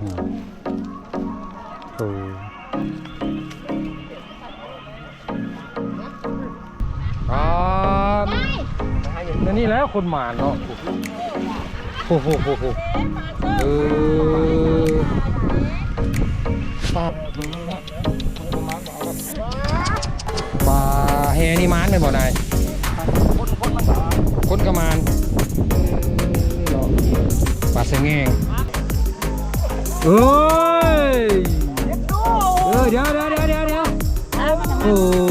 อืมโอ้ครับนั่นนี่แล้วคนหมานเนาะโอ้โหโอ้โหเออปลาปลาแฮนี่มานเลยบ่นายคนกระมานปลาเสะแงง เอ้ยเออเดี๋ยวเดี๋ยวเดี๋ยวเดี๋ยวเดี๋ยวโอ้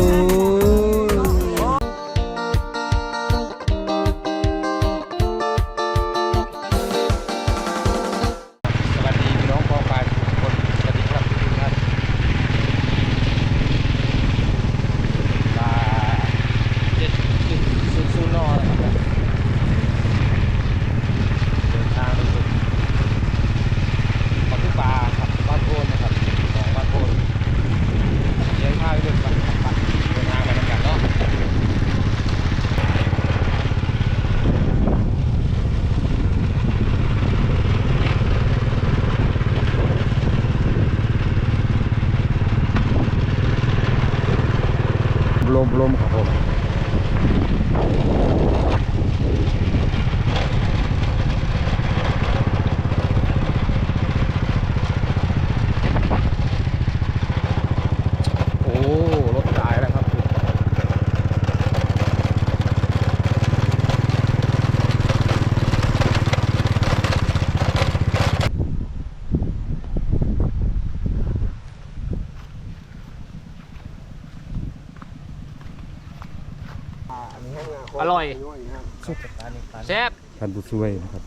านผู้ช่วยนะครับ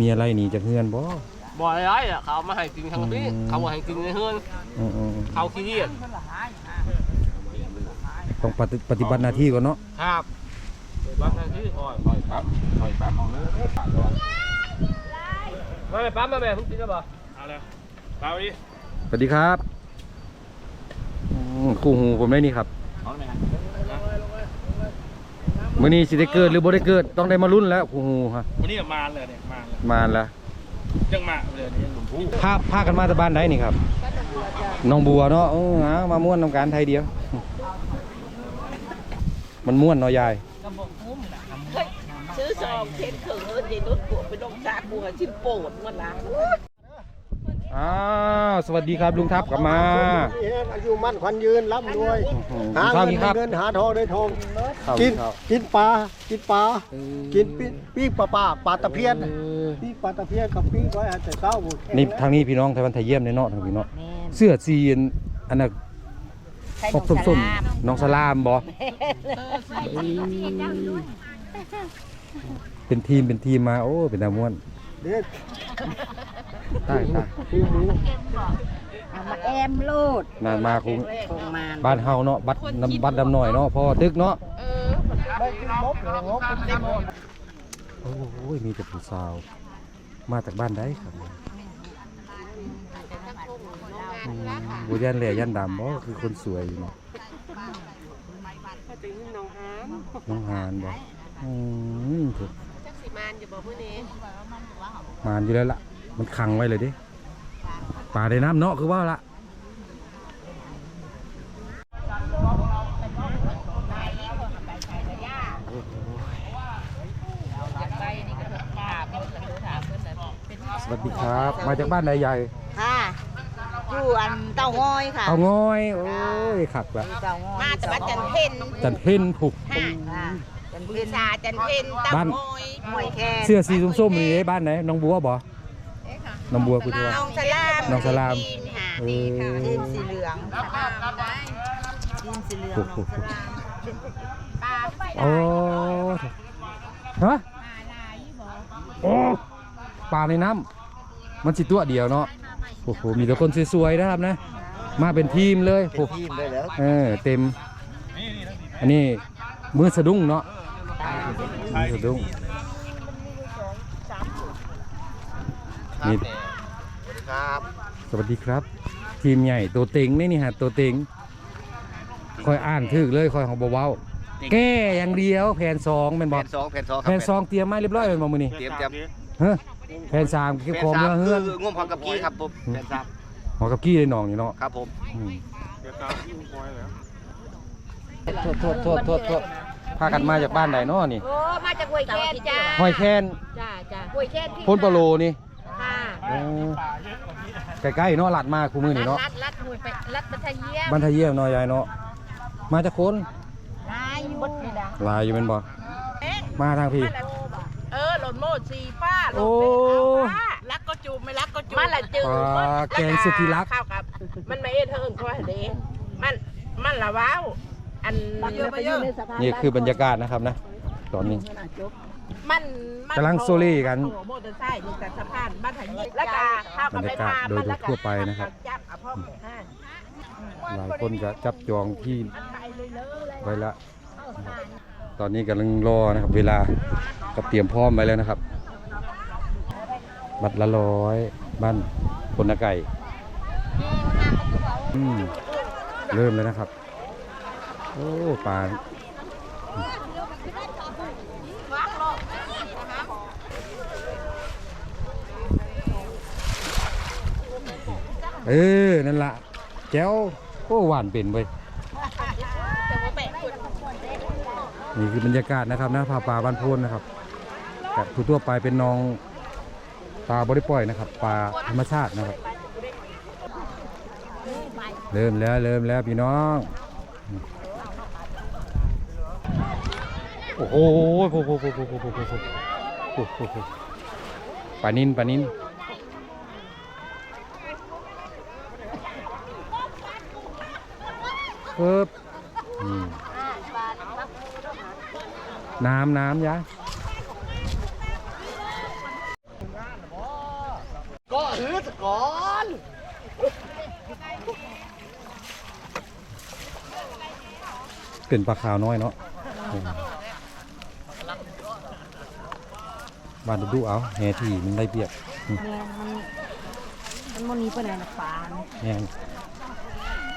มีอะไรหนีจากเฮือนบ่บ่อยไรอะเขาเอามาให้กินทางนี้อืมเขาบอกให้กินในเฮือนอืมเขาขี้เกียจๆต้องปฏิปฏิบัติหน้าที่ก่อนเนาะครับบางทางที่อ่อนอ่อยปั๊มอ่อยปั๊มเอาเนื้อมาแม่ปั๊มมาแม่ทุกทีแล้วป่ะเอาเลยปั๊มดิสวัสดีครับอืมคู่หูผมได้นี่ครับเอาไหมครับ มื้อนี้สิได้เกิดหรือบ่ได้เกิดต้องได้มาลุ้นแล้วคู่หูฮะวันนี้มาเลยเนี่ยมาเลยมาแล้วยังมาเลยเนี่ยหลวงปู่พาพากันมาจากบ้านไหนนี่ครับน้องบัวเนาะเออเอามาม่วนนำการไทยเดียว มันม่วนเนาะยายซื้อซองเช็ดเขิงเอินยายนุชปวดไปลงซากบัวชิ้นโปดมันละ อ้าวสวัสดีครับลุงทับกลับมา อายุมั่นขวัญยืนร่ำรวยอื้อหาข้าวเงินกินครับเงินหาทองได้ทองข้าวกินข้าวกินปลากินปลาเออกินปีปีปลาปลาปลาตะเพียนเออปีปลาตะเพียนกับปีก้อยอาจจะเก้าหมดนี่ทางนี้พี่น้องไทยวันไทยเยี่ยมในเนาะทางพี่เนาะเสื้อซีนอันน่ะปกส้มๆน้องสลามบ่เป็นทีมเป็นทีมมาโอ้เป็นตาม่วน เด็ดใต้ใต้ปีหมูเอามาแอมโลดนานมาคงคงมาบ้านเฮาเนาะบัดน้ำบัดดำหน่อยเนาะพอตึกเนาะไม่กินมกหรอกมกกินมกโอ้ยมีแต่ผู้สาว มาจากบ้านได้ครับอืมบ่ยันแหล่ยันดำบ่คือคนสวยอยู่เนาะน้องหานบ่อืมถูกมานอยู่บ่มื้อนี้มานอยู่แล้วล่ะ มันขังไว้เลยเดิป่าในน้ำเนาะคือว่าละสวัสดีครับ มาจากบ้านใดใหญ่ค่ะอยู่อันเต้าง้อยค่ะ เอาง้อยโอ้ยขักละเต้าง้อยมาแต่วัดจันเพนจันเพ่นผูกค่ะจันบูเพ็ญชาจันเพนตั้งบ้านโอยหวยแค่เสื้อสีส้มๆนี่เด้บ้านไหนน้องบัวบ่ น้องบัวพูดว่าน้องสลามน้องสลามจีนค่ะเอนี่อค่ะทีมสีเหลืองทีมสีเหลืองผูกผูกผูกโอ้ฮะโอ้ปลาในน้ำมันสิตัวเดียวเนาะโอ้โหมีแต่คนสวยๆนะครับนะ มาเป็นทีมเลยโอ้ทีมได้แล้วเออเต็ม อันนี้มือสะดุ้งเนาะมือสะดุ้ง นี่ ครับ สวัสดีครับ ทีมใหญ่ตัวเต็งนี่นี่ฮะตัวเต็งคอยอ่านถึกเลยคอยของเบาๆแก้อย่างเดียวแผนสองเป็นบแผ่อกนสองแผ่นสองคแผรับนสองเตรียมไม้เรียบร้อยเป็นบอมือนี่เตรียมเตรียมเฮ้ยแฟนสามเก็บของเมื่อเฮือนคืองมหอกับกี้ครับผมแฟนซับหอกับกี้เลยน้องนี่เนาะครับผมอืมเดี๋ยวกลางที่คอยแล้ว โทษโทษโทษโทษโทษพากันมาจากบ้านไหนเนาะนี่โอ้มาจากห้วยแคนจ้าห้อยแคนจ้าจ้าห้วยแคนที่พ้นปะโลนี่ค่ะเออใกล้ๆเนาะลัดมาคู่มือนี่เนาะรัดรัดห้วยไปรัดบัทเยี่ยมบ้านทะเยี่ยมเนาะยายเนาะมาจากคนลายอยู่นี่นะลายอยู่เป็นบ่มาทางพี่เออหล่นโมดสีฟ้าหล่นโอ้เป็นเอาฟ้ารักก็จูบไม่รักก็จูบมันละจืดปลาแกงสุดที่รัก ข้าวกับมันไม่เอ็นเทิงก็เด้มันมันละว้าวอันนี่คือบรรยากาศนะครับนะ ตอนนี้ มันมันกำลังโซเล่กันโอ้โหมอเตอร์ไซค์นี่กับสะพานบ้านไทยแล้วก็ข้าวกับไปพาบรรยากาศโดยทั่วไปนะครับ จับเอาพ่อแม่ห้าหลายคนก็จับจองที่ไปเลยเลยไว้ละ ตอนนี้กำลังรอนะครับ เวลาก็เตรียมพร้อมไว้แล้วนะครับ บัตรละร้อยบ้านคนนาไก่อืมเริ่มเลยนะครับ โอ้ปลา เออ นั่นละแก้วโอ้หวานเป็นเว้ยนี่คือบรรยากาศนะครับนะผาปลาบ้านโพนนะครับกับทั่วไปเป็นน้องปลาบริปล่อยนะครับปลาธรรมชาตินะครับ เริ่มแล้วเริ่มแล้วพี่น้อง โอ้โหโอ้โหโอ้โหโอ้โหโอ้โหปลานินปลานิน เพิ่บอืมน้ำน้ำยะก็หือสก่อนเป็นปลาขาวน้อยเนาะอืมบานดูๆเอาแห่ที่มันได้เปรียบมันมันมีปัญหาปลาแห่ง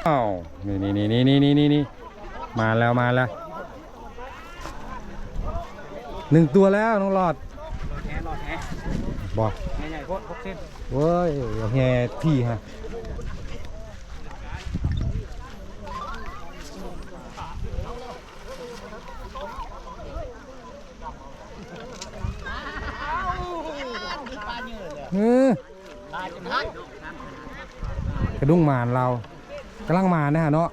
อ้าวนี่นี่นี่นี่นี่นี่นี่มาแล้วมาแล้วหนึ่งตัวแล้วน้องหลอดแหรอดแหบอกใหญ่ๆโคตรหกเส้นเว้ยแห่ที่ฮะเออกระดุ้งหมานเรา กำลังมานะฮะเนาะ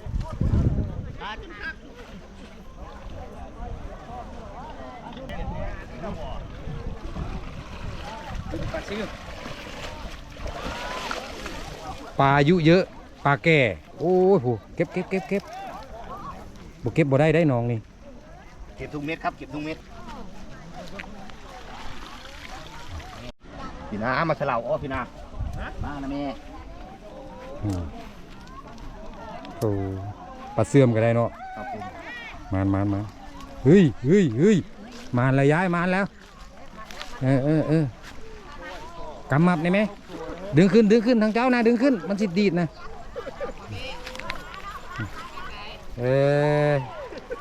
ปลาอายุเยอะปลาแก่โอ้ยโหเก็บเก็บเก็บเก็บบเก็บบ่ได้ได้น้องนี่เก็บทุกเม็ดครับเก็บทุกเม็ดพี่นามาสลาวอ้อพี่นามานะแม่ โอ้ปลาเสื่อมก็ได้เนาะครับผมมานมานมานเฮ้ยเฮ้ยเฮ้ยมานแล้วย้ายมานแล้วเออเออเออกำมับได้ไหมดึงขึ้นดึงขึ้นทางเจ้านะดึงขึ้น มันสิดีดนะเออ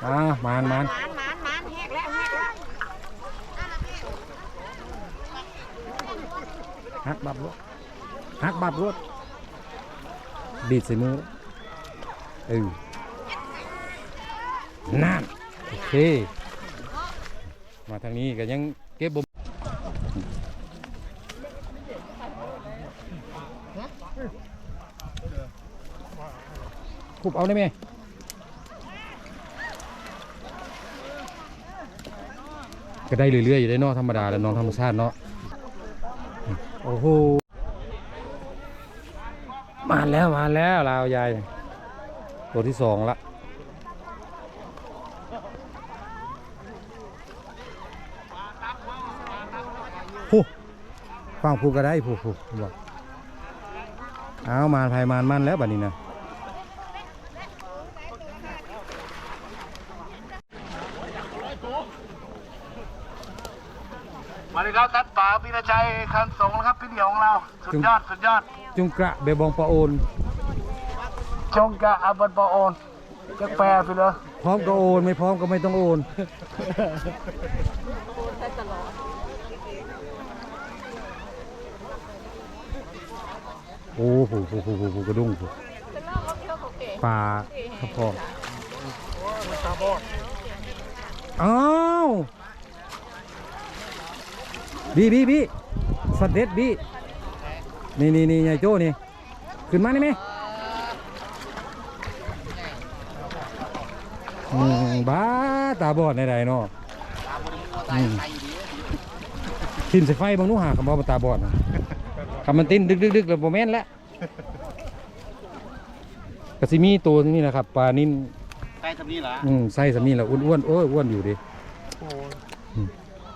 อ่ามานมานหมานหมานหมานแหกแล้วแหกแล้วหักบับรถหักบับรถดีดใส่มือเออนั่นโอเค มาทางนี้ก็ยังเก็บบ่คุบเอาได้ไหมก็ได้เรื่อยๆอยู่ได้นอกธรรมดาแล้วน้องธรรมชาติเนาะโอ้โหมาแล้วมาแล้วลาวยาย ตัวที่สองละผู้ฟังพูดก็ได้ผู้ผู้บอกเอามานภายมานมันแล้วบัดนี้นะมาเลยครับทัดป่าพี่นาชัยคันสงนะครับพี่เดียวของเรา สุดยอด สุดยอด จุงกระเบบองปะโอน จงกะอาบันปอโอนจะแปลไปเลยพร้อมก็โอนไม่พร้อมก็ไม่ต้องโอนโอ้โหโหโหโหกระดุงปลาทับพองอ้าวบีบีบีสเด็ดบีนี่นี่นี่ยายโจ้นี่ขึ้นมาได้ไหมอืม บ้าตาบอดในใดๆเนาะอืมทิมใส่ไฟบางนู้หาคำว่ามันตาบอดนะคำมันติ้นดึกดึกดึกแล้วโมเมนแล้วกระซิมีตัวนี้นะครับปลานิ่นใกล้ทำนี่เหรออืมไส้สามีแล้วอ้วนๆโอ้ยอ้วนอยู่ดิ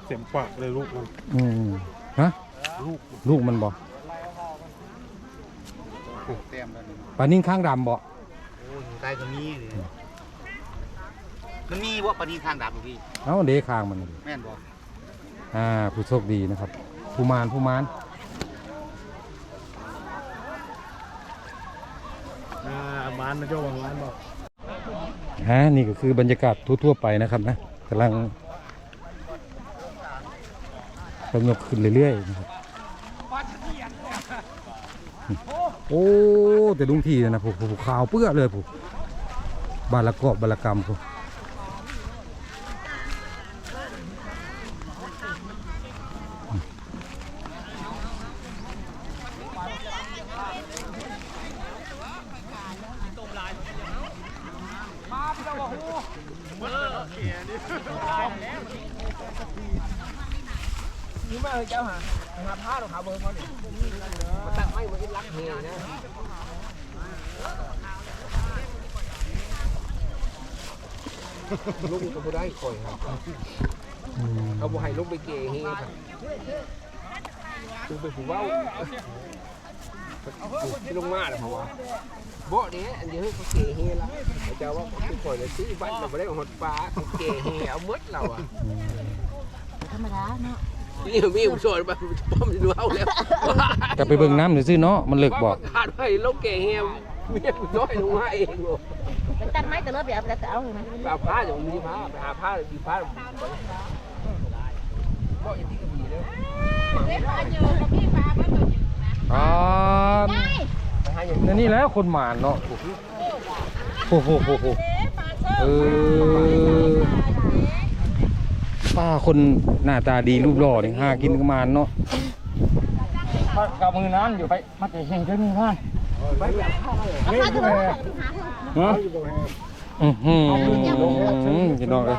เสียมปากเลยลูกมันอืมฮะลูกมันบอกเต็มเลยปลานิ่นข้างดำบอกโอ้ยใกล้ทำนี่เลย มันมีว่าปนีทางดับหรือพี่เอ้าเดคางมันแม่นบ่อ่าผู้โชคดีนะครับ ผู้มานผู้มานอ่ามันนะโจ้มันบอกฮะนี่ก็คือบรรยากาศทั่วๆไปนะครับนะกำลังสงบขึ้นเรื่อยๆนะครับโอ้แต่ลุงทีนะผูผูขาวเปื้อเลยผูบาละกอบบาละกรรมผู นี่มาเลยเจ้าหาหาผ้าหรอคาบเบอร์เขาเนี่ตั้งไม่ไว้รักเมียนะลูกก็บได้คอยครับเอาบ่ให้ลูกไปเกยเฮครับลูกไปผูเว้าที่ลงมาแล้วเพราะว่าบ่เนี้ยอันนี้เฮ้ยเขาเกยเฮละเจ้าว่าคือคอยเลยซื้อบ้านเราไม่ได้หดปลาเกยเฮเอาเมดเราอะธรรมดาเนาะ นี่มีผู้ชนมาป้อมดูเอาแล้วกลับไปเบิ่งน้ำหน่อยสิเนาะมันเลิกบอก ขาดไปลงเกะเฮเมียน้อยลงมาเองโไปตัดไม้แต่เลิกเดี๋ยวเอาแต่เอาเลยนะไปเอาผ้าอย่างนี้ผ้าไปหาผ้าดีผ้าบ่อย่างที่กระบี่เลยอ่าไปหาอย่างนี่นี่แล้วคนหมานเนาะโอ้โหโอ้โหเออ ป้าคนหน้าตาดีรูปหล่อนี่หากินกบหมานเนาะกับมือนั้นอยู่ไปมาเก่งเจ้านี่ท่านฮะอือหือพี่น้องเอ้ย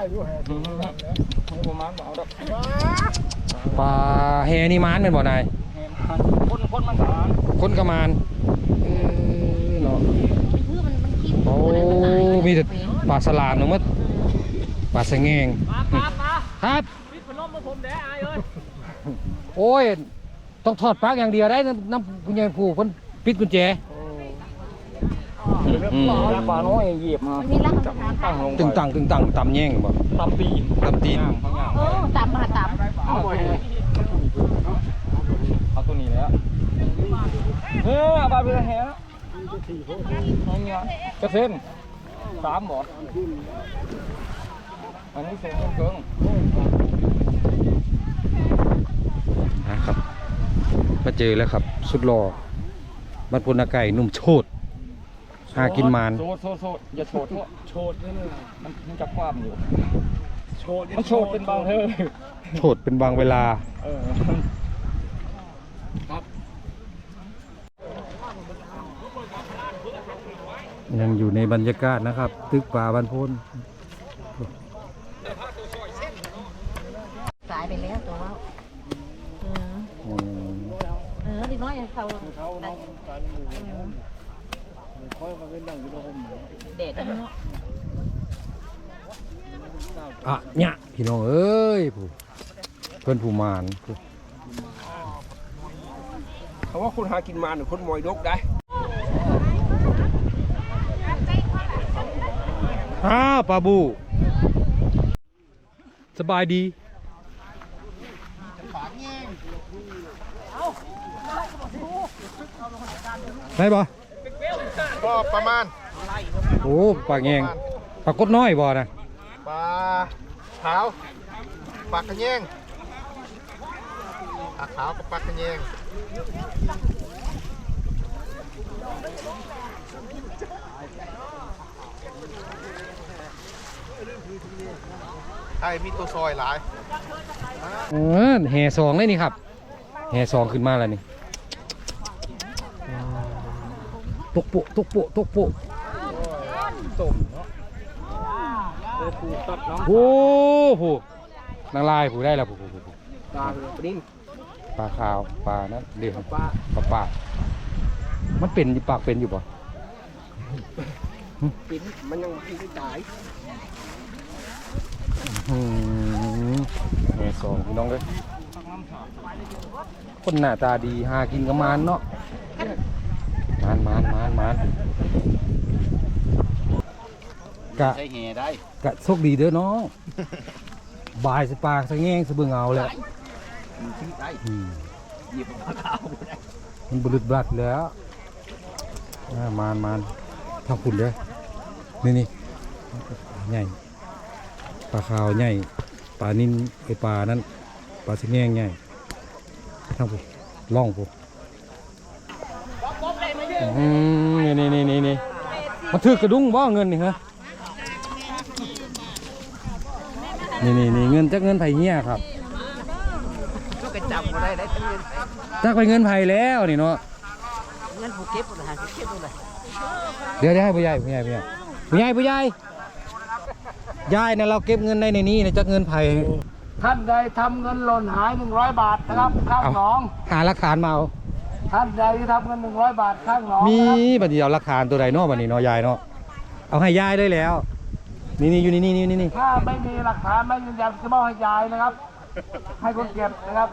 ประมาณเอาดอกปลาแฮนี่มานเป็นบ่นายคนคนมันสารคนกระมานเออเนาะคือมันมันกินโอ้มีแต่ปลาสลามเนาะมัดปลาสะแงง ครับปิดพนมมาผมแด้อายเอ้ยโอ้ย ต้องถอดปลั๊กอย่างเดียวได้น้ำน้ำกุญแจผูกเพิ่นปิดกุญแจอืมปลาน้อยเหยียบมามันมีรักมันตั้งลงตึงตังตึงตังตำแย่งบ่ตำตีนตำตีนโอ้ตามมาตามเอาเอาตัวนี้แล้วเออเอาปลาเรือแห่กระเซ็นสามหมด อันนี้เซ็นเกิงนะครับมาเจอแล้วครับ สุดหล่อบัดพลนาไก่หนุ่มโชดหากินมานโชดโชดโชดอย่าโชดโชดนี่มันมันจับความอยู่โชดมันโชดเป็นบางเธอโชดเป็นบางเวลาเออยังอยู่ในบรรยากาศนะครับ ตึกป่าบันพน สายไปแล้วตัวว่าเออ อืม เออดีน้อยเขาเด็ดเนาะอะเนี่ยพี่น้องเอ้ยผู้เพื่อนผู้มานผู้เขาว่าคนหากินมาหรือคนมอยดกได้อ้าวปลาบู สบายดี ได้บ่ก็ประมาณโอ้ปลาเงงปลากดน้อยบ่นะปลาขาวปลากระแยงปลาขาวกับปลากระแยงใช่มีตัวซอยหลายเออแห่สองเลยนี่ครับแห่สองขึ้นมาแล้วนี่ ตกโปะตกโปะตกโปะต้มเนาะเลยปูตัดน้องโอ้โหนางลายผูได้แล้วผู้ผู้ผู้ผู้ปลาปลิ้นปลาขาวปลานั้นเรียกปลาปลามันเป็นปากเป็นอยู่ปะปิ้นมันยังไม่ตายอืมแห่สองพี่น้องเลยคนหน้าตาดีหากินกับมานเนาะานมานมานมานกะใช้แห่ได้กะโชคดีเด้อน้องบายสปากสะแงงสะเบืองเอาแล้วมันที่ได้อืมหยิบปลาขาวได้มันบลุดบลัดแล้วอ่ามานมานทำขุนเด้อนี่นี่ใหญ่ปลาขาวใหญ่ปลานิ่นไอปลานั้นปลาสะแงงใหญ่ทำผุล่องผุ อืมนี่นี่นี่นี่นี่มันถือกระดุงบ่เงินนี่ฮะนี่นี่นี่เงินจากเงินไผ่เหี้ยครับช่วยกันจับมาได้ได้ทั้งเงินจากไปเงินไผ่แล้วนี่เนาะเงินผูกเก็บหมดเลยฮะเก็บหมดเลยเดี๋ยวเดี๋ยวให้ผู้ใหญ่ผู้ใหญ่ผู้ใหญ่ผู้ใหญ่ผู้ใหญ่ยายเนี่ยเราเก็บเงินได้ในนี้นะจากเงินไผ่ท่านใดทำเงินหล่นหาย100บาทนะครับข้างเอาหนอง หาหลักฐานมาเอา ท่านใดที่ทำเงิน100บาทข้างหนองมีนะครับบัดเดียวหลักฐานตัวใดเนาะบัดนี้เนาะยายเนาะเอาให้ยายได้แล้ว นี่นี่อยู่นี่นี่นี่นี่นี่ถ้าไม่มีหลักฐานไม่ยืนยันจะมอบให้ยายนะครับ ให้คนเก็บนะครับ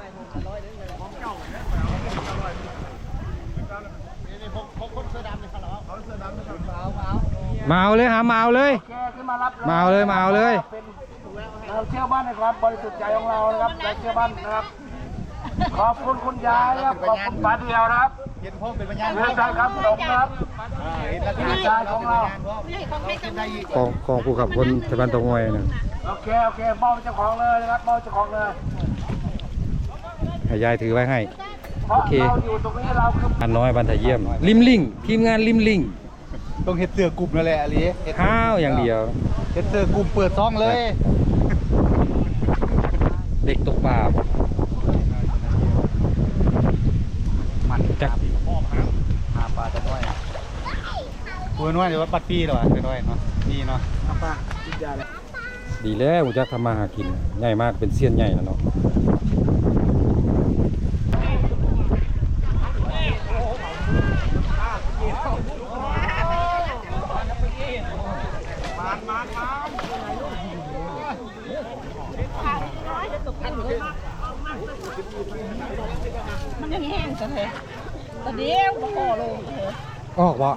มาเอาเลยหามาเอาเลยแกขึ้นมารับมาเอาเลยมาเอาเลยเป็นเราเชื่อมั่นในความบริสุทธิ์ใจของเรานะครับเราเชื่อมั่นนะครับ ขอบคุณคุณยายนะครับขอบคุณป้าเดียวนะครับเห็นพ่อเป็นพยานเรื่องการครับขนมนะครับอ่าเห็นแล้วก็พี่ชายของเราของของผู้ขับคนสะพานตะงอยนะโอเคโอเคมอบให้เจ้าของเลยนะครับมอบให้เจ้าของเลยให้ยายถือไว้ให้เพราะโอเคเราอยู่ตรงนี้เราคืออันน้อยบันทะเยี่ยมริมลิงทีมงานริมลิงต้องเห็ดเสือกลุ่มนั่นแหละอลีเฮ็ดข้าวอย่างเดียวเห็ดเสือกลุ่มเปิดซ่องเลย เด็กตกปลา มัน จักหาปลาตะน้อยคุยน้อยเดี๋ยวว่าปัดปีหรอตะน้อยเนาะปีเนาะป้าจิตยาเลยดีแล้วผมจะทำมาหากินใหญ่มากเป็นเสี้ยนใหญ่แล้วเนาะมันยังแห้งกันเลย ตอนเดียวมาขอลงเลยออกวะ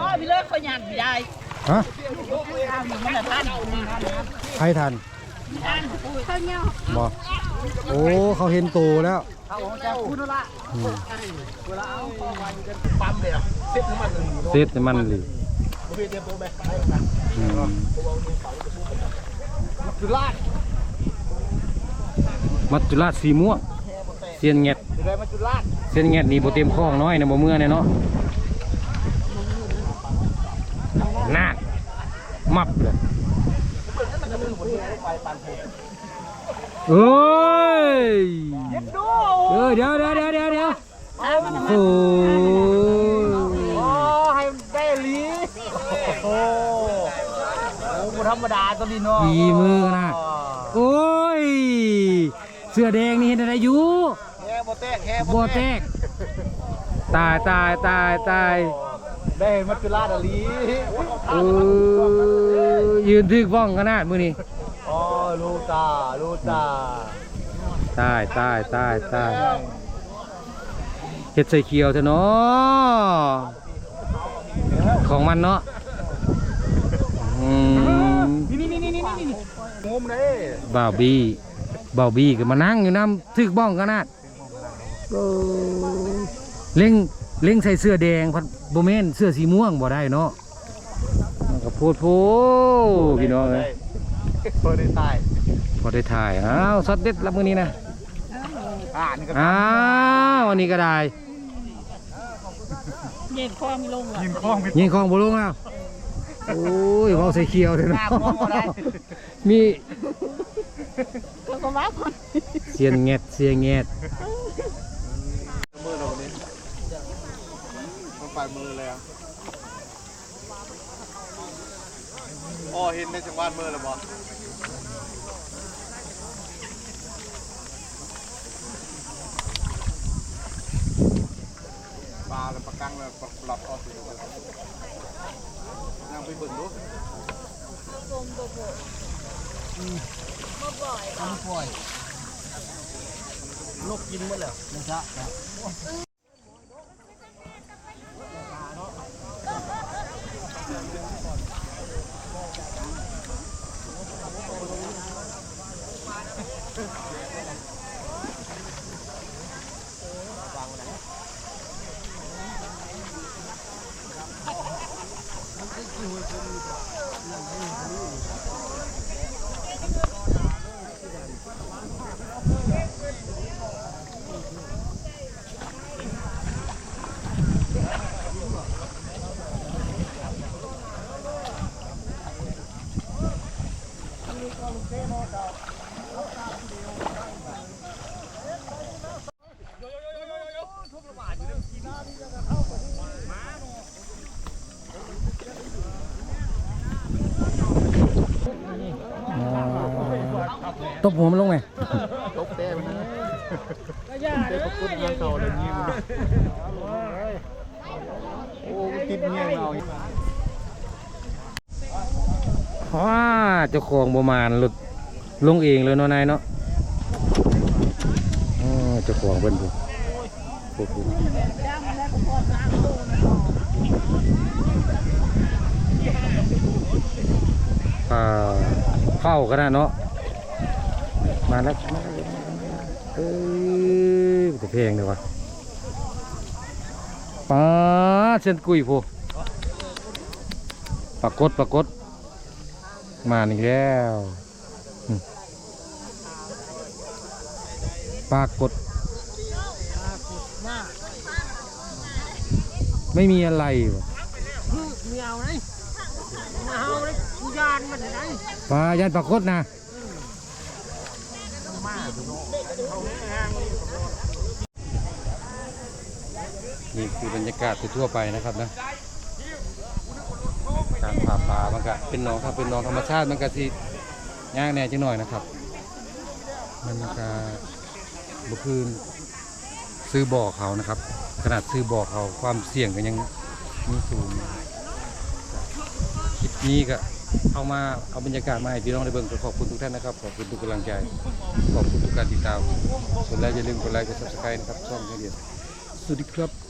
อ้อพี่เลิกเขาหยัดไม่ได้ฮะข้าวอยู่มันละท่านใครทันท่านข้าวเหนียวบอโอ้เขาเห็นโตแล้วเอาของเจ้าคุณละอืมเวลาเอาปั๊มเลยอะเซ็ตน้ำมันเลยเซตในมันเลยบริเวณเดียวโบแบกไปนะอืมคือลาดมัจจุราชสีม่วง เสียนแงดเดี๋ยวได้มาจุดลาดเสียนแงดนี่โบเต็มคลองน้อยนะโบเมื่อเนี่ยเนาะนาดมับเลยเอ้ยเออเดี๋ยวเดี๋ยวเดี๋ยวเดี๋ยวเดี๋ยวโอ้โอ้ให้ได้ลีโอ้โหโอ้ธรรมดาตัวนี้เนาะดีมือนะโอ้ย เสื้อแดงนี่เห็นอะไรอยู่ แค่โบแตกแค่บัวแตก ตายตายตายตายได้มาจุดลาดอะลีเออยืนทึกว่องขนาดมือนี่โอ้ลูตาลูตาตายตายตายตายเห็ดใส่เขียวเถอะเนาะของมันเนาะอืมนี่นี่นี่นี่นี่นี่งมเลยบ่าวบี้บ่าวบี้ก็มานั่งอยู่น้ำทึกบ้องขนาด เออเล่งเล่งใส่เสื้อแดงพัดโบเมนเสื้อสีม่วงบ่ได้เนาะมันก็โพดโพพี่น้องเลยเปิดได้ใต้พอได้ถ่ายอ้าวสดเด็ดรับมือนี้นะอ่านี่ก็อ้าววันนี้ก็ได้เย็นคอมีลงอะกินข้องไปยิงของบุลงแล้วโอ้ยเมาใส่เขียวเลยหเนาะน้าพวกอะไรมีก็ก็ว่าคนเสียนแงดเสียงแงด มือเราเนี่ย มันปลายมือเลยอะอ๋อเห็นในจังหวัดมือแล้วบ่ปลาแล้วปลากังแล้วปลาปลับออกสินั่งไปเบิ่งดูนกกินหมดแล้วนะจ๊ะ บหัวมันลงไหมตกแต่มันะเด็กก็พูดเงี้ยเก่าเลยเงี้ยมันโอ้ติดเงี้ยเราว้าเจ้าของประมาณหลุดลงเองเลยเนาะนายเนาะเจ้าของเป็นผู้ผู้ผู้อ่าเข้ากันนะเนาะ มาแล้วมาแล้วเอ้ยจะเพลงเลยวะป้าดเส้นกุยผู้ปรากฏปรากฏมาอีกแล้วอืมปรากฏไม่มีอะไรวะเมียวไงมาเอาเลยกูยานมันไหนปลายันปรากฏนะ นี่คือบรรยากาศทั่วไปนะครับนะการผ่าปลามันก็เป็นหนองครับเป็นหนองธรรมชาติมันก็สิยากแน่จังหน่อยนะครับ มันก็บุคือซื้อบ่อเขานะครับ ขนาดซื้อบ่อเขาความเสี่ยงก็ยังมีสูงคลิปนี้ก็ เอามาเอาบรรยากาศมาให้พี่น้องได้เบิ่งขอบคุณทุกท่านนะครับ ขอบคุณทุกกำลังใจ ขอบคุณทุกการติดตามส่วนแล้วอย่าลืมกดไลค์กดซับสไครต์นะครับช่องเดียวสวัสดีครับ